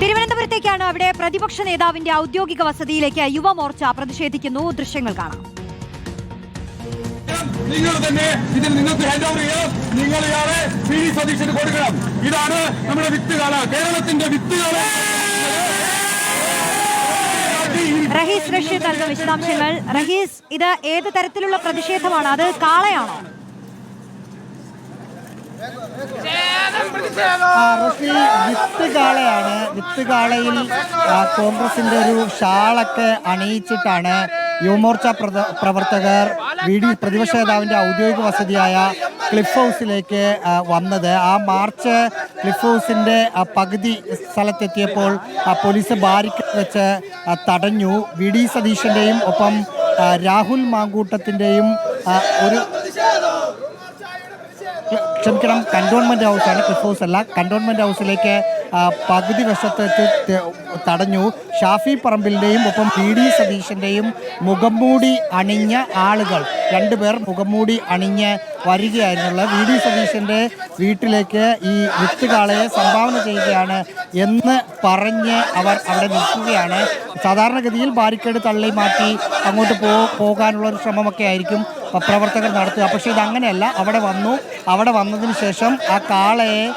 തിരുവനന്തപുരത്തേക്കാണ് അവിടെ പ്രതിപക്ഷ നേതാവിന്റെ ഔദ്യോഗിക വസതിയിലേക്ക് യുവമോർച്ച പ്രതിഷേധിക്കുന്നു. ദൃശ്യങ്ങൾ കാണാം. നിങ്ങൾ തന്നെ ഇതിൽ നിങ്ങൾക്ക് ഹാൻഡ് ഓവർ ചെയ്യാം നിങ്ങൾ ഇയാളെ പി ഡി സതീശന് കൊടുക്കണം. ഇതാണ് നമ്മുടെ വിത്തുകാല കേരളത്തിന്റെ വിത്തുകാല. റഹീസ് റഷീദ് നൽകുന്ന വിശദാംശങ്ങൾ. റഹീസ് ഇത് ഏത് തരത്തിലുള്ള പ്രതിഷേധമാണ്? അത് കാളയാണോ? റഫി വിത്ത് കാളയാണ് വിത്ത് കാളയിൽ കോൺഗ്രസിന്റെ ഒരു ഷാളൊക്കെ അണിയിച്ചിട്ടാണ് യുവമോർച്ച പ്രവർത്തകർ വി ഡി പ്രതിപക്ഷ നേതാവിന്റെ ഔദ്യോഗിക വസതിയായ ക്ലിഫ് ഹൗസിലേക്ക് വന്നത്. ആ മാർച്ച് ക്ലിഫ് ഹൗസിന്റെ പകുതി സ്ഥലത്തെത്തിയപ്പോൾ പോലീസ് ബാരിക്കേഡ് വെച്ച് തടഞ്ഞു. വി ഡി സതീഷിന്റെയും ഒപ്പം രാഹുൽ മാങ്കൂട്ടത്തിന്റെയും ഒരു ക്ഷമിക്കണം കണ്ടോൺമെന്റ് ഹൗസാണ് ക്ലിഫ് അല്ല. കണ്ടോൺമെന്റ് ഹൗസിലേക്ക് പകുതി വശത്ത് തടഞ്ഞു. ഷാഫി പറമ്പിലിന്റെയും ഒപ്പം പി ഡി സതീശന്റെയും മുഖംമൂടി അണിഞ്ഞ ആളുകൾ രണ്ടുപേർ മുഖംമൂടി അണിഞ്ഞ് വരികയായിരുന്നുള്ളത് വി ഡി സതീശന്റെ വീട്ടിലേക്ക് ഈ വിത്തുകാളയെ സംഭാവന ചെയ്യുകയാണ് എന്ന് പറഞ്ഞ് അവർ അവിടെ നിൽക്കുകയാണ്. സാധാരണഗതിയിൽ ബാരിക്കേഡ് തള്ളി മാറ്റി അങ്ങോട്ട് പോ പോകാനുള്ള ഒരു ശ്രമമൊക്കെ ആയിരിക്കും. പ്രവർത്തകർ നടത്തുക. പക്ഷേ ഇതങ്ങനെയല്ല. അവിടെ വന്നു. അവിടെ വന്നതിന് ശേഷം ആ കാളയെ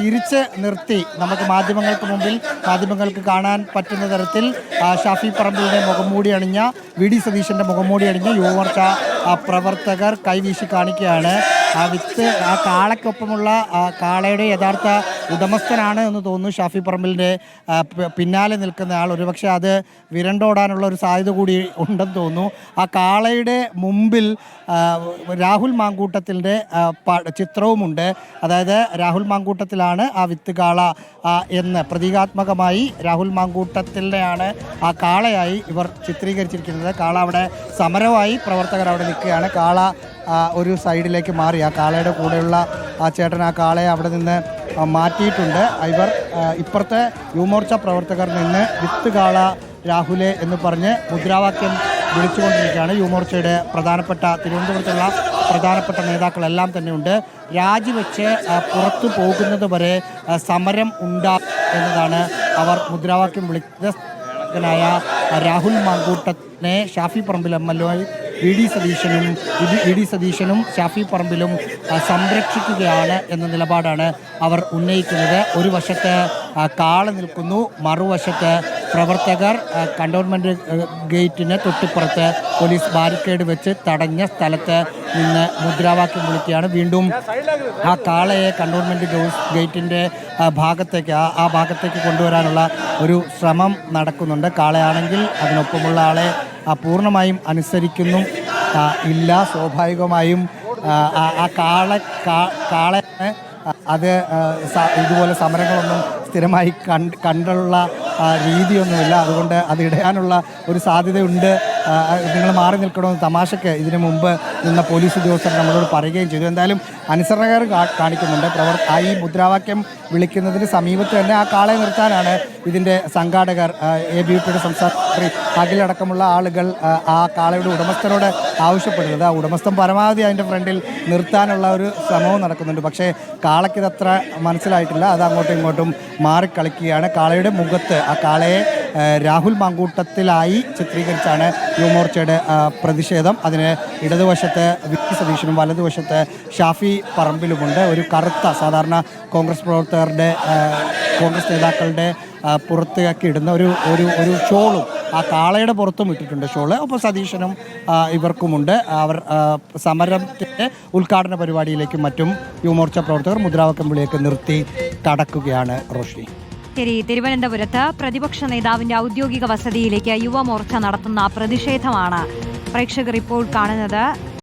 തിരിച്ച് നിർത്തി. നമുക്ക് മാധ്യമങ്ങൾക്ക് മുമ്പിൽ മാധ്യമങ്ങൾക്ക് കാണാൻ പറ്റുന്ന തരത്തിൽ ഷാഫി പറമ്പിലിന്റെ മുഖംമൂടി അണിഞ്ഞ വി. ഡി. സതീശന്റെ മുഖംമൂടി അണിഞ്ഞ യുവമോർച്ച പ്രവർത്തകർ കൈവീശി കാണിക്കുകയാണ്. ആ വിത്ത് ആ കാളയ്ക്കൊപ്പമുള്ള ആ കാളയുടെ യഥാർത്ഥ ഉടമസ്ഥനാണ് എന്ന് തോന്നുന്നു ഷാഫി പറമ്പിലിന്റെ പിന്നാലെ നിൽക്കുന്ന ആൾ. ഒരുപക്ഷെ അത് വിരണ്ടോടാനുള്ള ഒരു സാധ്യത കൂടി ഉണ്ടെന്ന് തോന്നുന്നു. ആ കാളയുടെ മുമ്പിൽ രാഹുൽ മാങ്കൂട്ടത്തിന്റെ ചിത്രവുമുണ്ട്. അതായത് രാഹുൽ മാങ്കൂട്ടത്തിലാണ് ആ വിത്ത് കാള എന്ന് പ്രതീകാത്മകമായി രാഹുൽ മാങ്കൂട്ടത്തിന്റെയാണ് ആ കാളയായി ഇവർ ചിത്രീകരിച്ചിരിക്കുന്നത്. കാള അവിടെ സമരമായി പ്രവർത്തകർ അവിടെ നിൽക്കുകയാണ്. കാള ഒരു സൈഡിലേക്ക് മാറി. ആ കാളയുടെ കൂടെയുള്ള ആ ചേട്ടൻ ആ കാളയെ അവിടെ നിന്ന് മാറ്റിയിട്ടുണ്ട്. ഇവർ ഇപ്പുറത്തെ യുവമോർച്ച പ്രവർത്തകർ നിന്ന് വിത്ത് കാള രാഹുലെ എന്ന് പറഞ്ഞ് മുദ്രാവാക്യം വിളിച്ചുകൊണ്ടിരിക്കുകയാണ്. യുവമോർച്ചയുടെ പ്രധാനപ്പെട്ട തിരുവനന്തപുരത്തുള്ള പ്രധാനപ്പെട്ട നേതാക്കളെല്ലാം തന്നെയുണ്ട് രാജിവെച്ച് പുറത്തു പോകുന്നത് വരെ സമരം ഉണ്ടാ എന്നതാണ് അവർ മുദ്രാവാക്യം വിളിച്ചത് Rahul മാങ്കൂട്ടത്തിനെ Shafi Parambil M L V D സതീശനും ഇ ഡി സതീശനും ഷാഫി പറമ്പിലും സംരക്ഷിക്കുകയാണ് എന്ന നിലപാടാണ് അവർ ഉന്നയിക്കുന്നത്. ഒരു വശത്ത് കാൾ നിൽക്കുന്നു മറുവശത്ത് പ്രവർത്തകർ കണ്ടോൺമെന്റ് ഗേറ്റിന് തൊട്ടിപ്പുറത്ത് പോലീസ് ബാരിക്കേഡ് വെച്ച് തടഞ്ഞ സ്ഥലത്ത് നിന്ന് മുദ്രാവാക്യം വിളിക്കുകയാണ്. വീണ്ടും ആ കാളയെ കണ്ടോൺമെന്റ് ഗേറ്റിന്റെ ഭാഗത്തേക്ക് ആ ഭാഗത്തേക്ക് കൊണ്ടുവരാനുള്ള ഒരു ശ്രമം നടക്കുന്നുണ്ട്. കാളയാണെങ്കിൽ അതിനൊപ്പമുള്ള ആളെ പൂർണമായും അനുസരിക്കുന്നു. ഇല്ല സ്വാഭാവികമായും ആ, കാള കാളെ അത് ഇതുപോലെ സമരങ്ങളൊന്നും സ്ഥിരമായി കണ്ട് കണ്ടുള്ള രീതിയൊന്നുമില്ല. അതുകൊണ്ട് അത് ഇടയാനുള്ള ഒരു സാധ്യതയുണ്ട്. നിങ്ങൾ മാറി നിൽക്കണമെന്ന് തമാശയ്ക്ക് ഇതിനു മുമ്പ് നിന്ന പോലീസ് ഉദ്യോഗസ്ഥർ നമ്മളോട് പറയുകയും ചെയ്തു. എന്തായാലും അനുസരണകാർ കാണിക്കുന്നുണ്ട്. പ്രവർ ഈ മുദ്രാവാക്യം വിളിക്കുന്നതിന് സമീപത്ത് തന്നെ ആ കാളെ നിർത്താനാണ് ഇതിന്റെ സംഘാടകർ എ ബി പിയുടെ സംസ്ഥാന അഖിലടക്കമുള്ള ആളുകൾ ആ, കാളയുടെ ഉടമസ്ഥനോട് ആവശ്യപ്പെടുന്നത്. ആ ഉടമസ്ഥൻ പരമാവധി അതിന്റെ ഫ്രണ്ടിൽ നിർത്താനുള്ള ഒരു ശ്രമവും നടക്കുന്നുണ്ട്. പക്ഷേ കാളയ്ക്കിതത്ര മനസ്സിലായിട്ടില്ല. അത് അങ്ങോട്ടും ഇങ്ങോട്ടും മാറിക്കളിക്കുകയാണ്. കാളയുടെ മുഖത്ത് ആ കാളയെ രാഹുൽ മാങ്കൂട്ടത്തിലായി ചിത്രീകരിച്ചാണ് യുവമോർച്ചയുടെ പ്രതിഷേധം. അതിന് ഇടതുവശത്ത് വിക്കി സതീഷിനും വലതുവശത്ത് ഷാഫി പറമ്പിലുമുണ്ട്. ഒരു കറുത്ത സാധാരണ കോൺഗ്രസ് പ്രവർത്തകരുടെ കോൺഗ്രസ് നേതാക്കളുടെ പുറത്തേക്ക് ഇടുന്ന ഒരു ഒരു ഒരു ഷോളും ആ കാളയുടെ പുറത്തും ഇട്ടിട്ടുണ്ട് ഷോൾ. അപ്പോൾ സതീശനും ഇവർക്കുമുണ്ട്. അവർ സമരത്തിന്റെ ഉദ്ഘാടന പരിപാടിയിലേക്കും മറ്റും യുവമോർച്ച പ്രവർത്തകർ മുദ്രാവാക്യം വിളിയൊക്കെ നിർത്തി കടക്കുകയാണ് റോഷ്നി. ശരി തിരുവനന്തപുരത്ത് പ്രതിപക്ഷ നേതാവിന്റെ ഔദ്യോഗിക വസതിയിലേക്ക് യുവമോർച്ച നടത്തുന്ന പ്രതിഷേധമാണ്. പ്രേക്ഷകർ ഇപ്പോൾ കാണുന്നത്